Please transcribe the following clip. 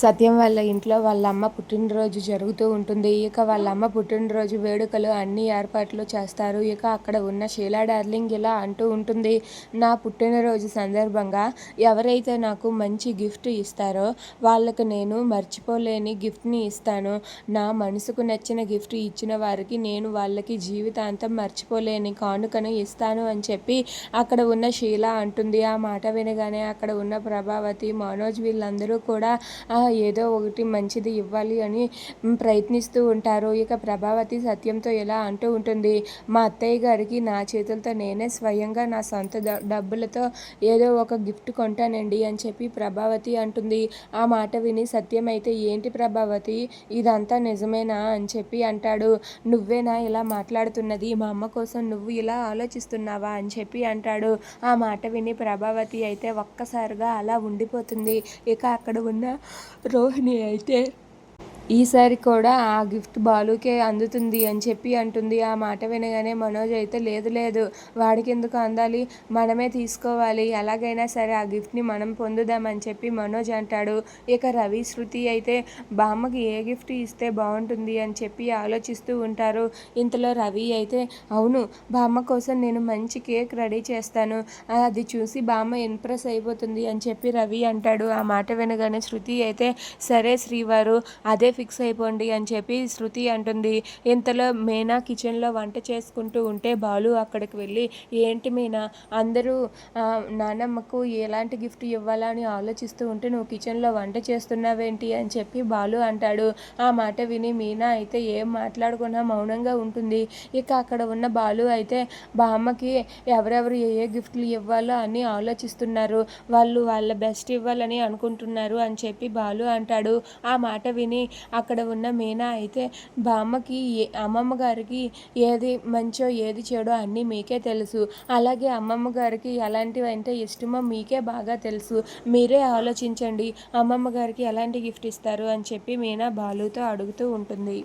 సత్యం వాళ్ళ ఇంట్లో వాళ్ళ అమ్మ పుట్టినరోజు జరుగుతూ ఉంటుంది. ఇక వాళ్ళ అమ్మ పుట్టినరోజు వేడుకలు అన్ని ఏర్పాట్లు చేస్తారు. ఇక అక్కడ ఉన్న షీలా డార్లింగ్ ఇలా అంటూ ఉంటుంది నా పుట్టినరోజు సందర్భంగా ఎవరైతే నాకు మంచి గిఫ్ట్ ఇస్తారో వాళ్ళకు నేను మర్చిపోలేని గిఫ్ట్ని ఇస్తాను. నా మనసుకు నచ్చిన గిఫ్ట్ ఇచ్చిన వారికి నేను వాళ్ళకి జీవితాంతం మర్చిపోలేని కానుకను ఇస్తాను అని చెప్పి అక్కడ ఉన్న షీల అంటుంది. ఆ మాట వినగానే అక్కడ ఉన్న ప్రభావతి మనోజ్ వీళ్ళందరూ కూడా ఏదో ఒకటి మంచిది ఇవ్వాలి అని ప్రయత్నిస్తూ ఉంటారు. ఇక ప్రభావతి సత్యంతో ఇలా అంటూ ఉంటుంది మా అత్తయ్య గారికి నా చేతులతో నేనే స్వయంగా నా సొంత డబ్బులతో ఏదో ఒక గిఫ్ట్ కొంటానండి అని చెప్పి ప్రభావతి అంటుంది. ఆ మాట విని సత్యం అయితే ఏంటి ప్రభావతి ఇదంతా నిజమేనా అని చెప్పి అంటాడు. నువ్వేనా ఇలా మాట్లాడుతున్నది? మా అమ్మ కోసం నువ్వు ఇలా ఆలోచిస్తున్నావా? అని చెప్పి అంటాడు. ఆ మాట విని ప్రభావతి అయితే ఒక్కసారిగా అలా ఉండిపోతుంది. ఇక అక్కడ ఉన్న రోహిణి అయితే ఈసారి కూడా ఆ గిఫ్ట్ బాలుకే అందుతుంది అని చెప్పి అంటుంది. ఆ మాట వినగానే మనోజ్ అయితే లేదు లేదు వాడికి ఎందుకు అందాలి? మనమే తీసుకోవాలి. ఎలాగైనా సరే ఆ గిఫ్ట్ని మనం పొందుదామని చెప్పి మనోజ్ అంటాడు. ఇక రవి శృతి అయితే బామ్మకి ఏ గిఫ్ట్ ఇస్తే బాగుంటుంది అని చెప్పి ఆలోచిస్తూ ఉంటారు. ఇంతలో రవి అయితే అవును బామ్మ కోసం నేను మంచి కేక్ రెడీ చేస్తాను. అది చూసి బామ్మ ఇంప్రెస్ అయిపోతుంది అని చెప్పి రవి అంటాడు. ఆ మాట వినగానే శృతి అయితే సరే శ్రీవారు అదే ఫిక్స్ అయిపోండి అని చెప్పి శృతి అంటుంది. ఇంతలో మీనా కిచెన్లో వంట చేసుకుంటూ ఉంటే బాలు అక్కడికి వెళ్ళి ఏంటి మీనా అందరూ నానమ్మకు ఎలాంటి గిఫ్ట్ ఇవ్వాలని ఆలోచిస్తూ ఉంటే నువ్వు కిచెన్లో వంట చేస్తున్నావేంటి? అని చెప్పి బాలు అంటాడు. ఆ మాట విని మీనా అయితే ఏం మాట్లాడుకున్నా మౌనంగా ఉంటుంది. ఇక అక్కడ ఉన్న బాలు అయితే బామ్మకి ఎవరెవరు ఏ ఏ గిఫ్ట్లు ఇవ్వాలో అని ఆలోచిస్తున్నారు. వాళ్ళు వాళ్ళ బెస్ట్ ఇవ్వాలని అనుకుంటున్నారు అని చెప్పి బాలు అంటాడు. ఆ మాట విని అక్కడ ఉన్న మీనా అయితే బామ్మకి అమ్మమ్మ గారికి ఏది మంచో ఏది చెడో అన్నీ మీకే తెలుసు. అలాగే అమ్మమ్మ గారికి ఎలాంటివి అంటే ఇష్టమో మీకే బాగా తెలుసు. మీరే ఆలోచించండి అమ్మమ్మ గారికి ఎలాంటి గిఫ్ట్ ఇస్తారు అని చెప్పి మీనా బాలుతో అడుగుతూ ఉంటుంది.